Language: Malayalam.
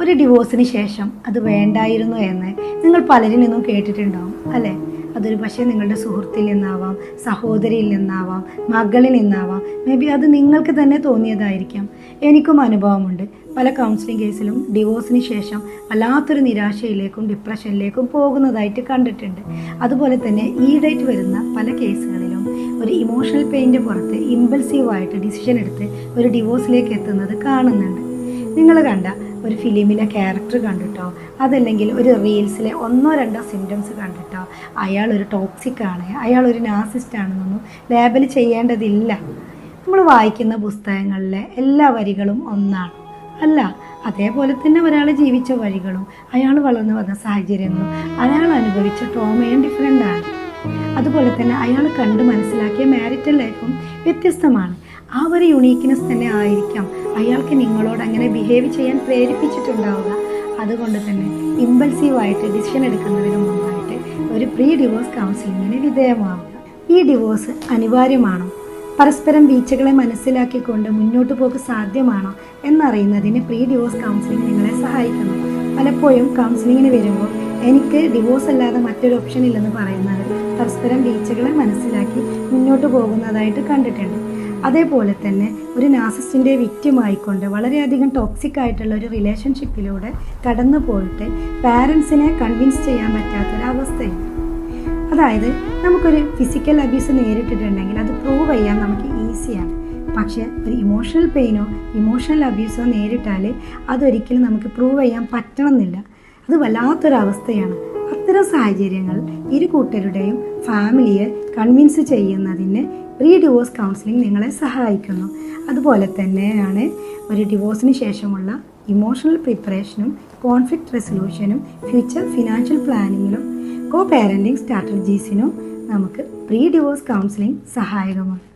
ഒരു ഡിവോഴ്സിന് ശേഷം അത് വേണ്ടായിരുന്നു എന്ന് നിങ്ങൾ പലരിൽ നിന്നും കേട്ടിട്ടുണ്ടാവും അല്ലേ? അതൊരു പക്ഷേ നിങ്ങളുടെ സുഹൃത്തിൽ നിന്നാവാം സഹോദരിയിൽ നിന്നാവാം മകളിൽ നിന്നാവാം. മേ ബി അത് നിങ്ങൾക്ക് തന്നെ തോന്നിയതായിരിക്കാം. എനിക്കും അനുഭവമുണ്ട്. പല കൗൺസിലിംഗ് കേസിലും ഡിവോഴ്സിന് ശേഷം വല്ലാത്തൊരു നിരാശയിലേക്കും ഡിപ്രഷനിലേക്കും പോകുന്നതായിട്ട് കണ്ടിട്ടുണ്ട്. അതുപോലെ തന്നെ ഈടായിട്ട് വരുന്ന പല കേസുകളിലും ഒരു ഇമോഷണൽ പെയിന്റെ പുറത്ത് ഇമ്പൾസീവായിട്ട് ഡിസിഷൻ എടുത്ത് ഒരു ഡിവോഴ്സിലേക്ക് എത്തുന്നത് കാണുന്നുണ്ട്. നിങ്ങൾ കണ്ട ഒരു ഫിലിമിലെ ക്യാരക്ടർ കണ്ടിട്ടോ? അതല്ലെങ്കിൽ ഒരു റീൽസിലെ ഒന്നോ രണ്ടോ സിംറ്റംസ് കണ്ടിട്ടോ? അയാൾ ഒരു ടോക്സിക് ആണ്. അയാൾ ഒരു നാസിസ്റ്റ് ആണെന്നൊന്നും ലേബൽ ചെയ്യേണ്ടതില്ല. നമ്മൾ വായിക്കുന്ന പുസ്തകങ്ങളിലെ എല്ലാ വരികളും ഒന്നാണ്. അല്ല അതേപോലെ തന്നെ ഒരാൾ ജീവിച്ച വഴികളും അയാൾ വളർന്നു വന്ന സാഹചര്യങ്ങളും അയാൾ അനുഭവിച്ച ട്രോമയും ഡിഫറെന്റ് ആണ്. അതുപോലെ തന്നെ അയാൾ കണ്ട് മനസ്സിലാക്കിയ മാരിറ്റൽ ലൈഫും വ്യത്യസ്തമാണ്. ആ ഒരു യുണീക്ക്നെസ് തന്നെ ആയിരിക്കാം അയാൾക്ക് നിങ്ങളോട് അങ്ങനെ ബിഹേവ് ചെയ്യാൻ പ്രേരിപ്പിച്ചിട്ടുണ്ടാവുക. അതുകൊണ്ട് തന്നെ ഇമ്പൾസീവായിട്ട് ഡിസിഷൻ എടുക്കുന്നതിന് മുമ്പായിട്ട് ഒരു പ്രീ ഡിവോഴ്സ് കൗൺസിലിങ്ങിന് വിധേയമാവുക. ഈ ഡിവോഴ്സ് അനിവാര്യമാണോ? പരസ്പരം വീഴ്ചകളെ മനസ്സിലാക്കിക്കൊണ്ട് മുന്നോട്ട് പോക്ക് സാധ്യമാണോ എന്നറിയുന്നതിന് പ്രീ ഡിവോഴ്സ് കൗൺസിലിംഗ് നിങ്ങളെ സഹായിക്കുന്നു. പലപ്പോഴും കൗൺസിലിങ്ങിന് വരുമ്പോൾ എനിക്ക് ഡിവോഴ്സ് അല്ലാതെ മറ്റൊരു ഓപ്ഷൻ ഇല്ലെന്ന് പറയുന്നത് പരസ്പരം വീഴ്ചകളെ മനസ്സിലാക്കി മുന്നോട്ട് പോകുന്നതായിട്ട് കണ്ടിട്ടുണ്ട്. അതേപോലെ തന്നെ ഒരു നാസിസ്റ്റിന്റെ വിക്റ്റിമായിക്കൊണ്ട് വളരെയധികം ടോക്സിക് ആയിട്ടുള്ള ഒരു റിലേഷൻഷിപ്പിലൂടെ കടന്നു പോയിട്ട് പാരൻസിനെ കൺവിൻസ് ചെയ്യാൻ പറ്റാത്തൊരവസ്ഥയാണ്. അതായത് നമുക്കൊരു ഫിസിക്കൽ അബ്യൂസ് നേരിട്ടിട്ടുണ്ടെങ്കിൽ അത് പ്രൂവ് ചെയ്യാൻ നമുക്ക് ഈസിയാണ് പക്ഷേ ഒരു ഇമോഷണൽ പെയിനോ ഇമോഷണൽ അബ്യൂസോ നേരിട്ടാൽ അതൊരിക്കലും നമുക്ക് പ്രൂവ് ചെയ്യാൻ പറ്റണമെന്നില്ല. അത് വല്ലാത്തൊരവസ്ഥയാണ്. അത്തരം സാഹചര്യങ്ങൾ ഇരു കൂട്ടരുടെയും ഫാമിലിയെ കൺവിൻസ് ചെയ്യുന്നതിന് പ്രീ ഡിവോഴ്സ് കൗൺസിലിംഗ് നിങ്ങളെ സഹായിക്കുന്നു. അതുപോലെ തന്നെയാണ് ഒരു ഡിവോഴ്സിന് ശേഷമുള്ള ഇമോഷണൽ പ്രിപ്പറേഷനും കോൺഫ്ലിക്റ്റ് റെസൊല്യൂഷനും ഫ്യൂച്ചർ ഫിനാൻഷ്യൽ പ്ലാനിങ്ങിലും കോ പാരന്റിങ് സ്ട്രാറ്റജീസിനും നമുക്ക് പ്രീ ഡിവോഴ്സ് കൗൺസിലിംഗ് സഹായകമാണ്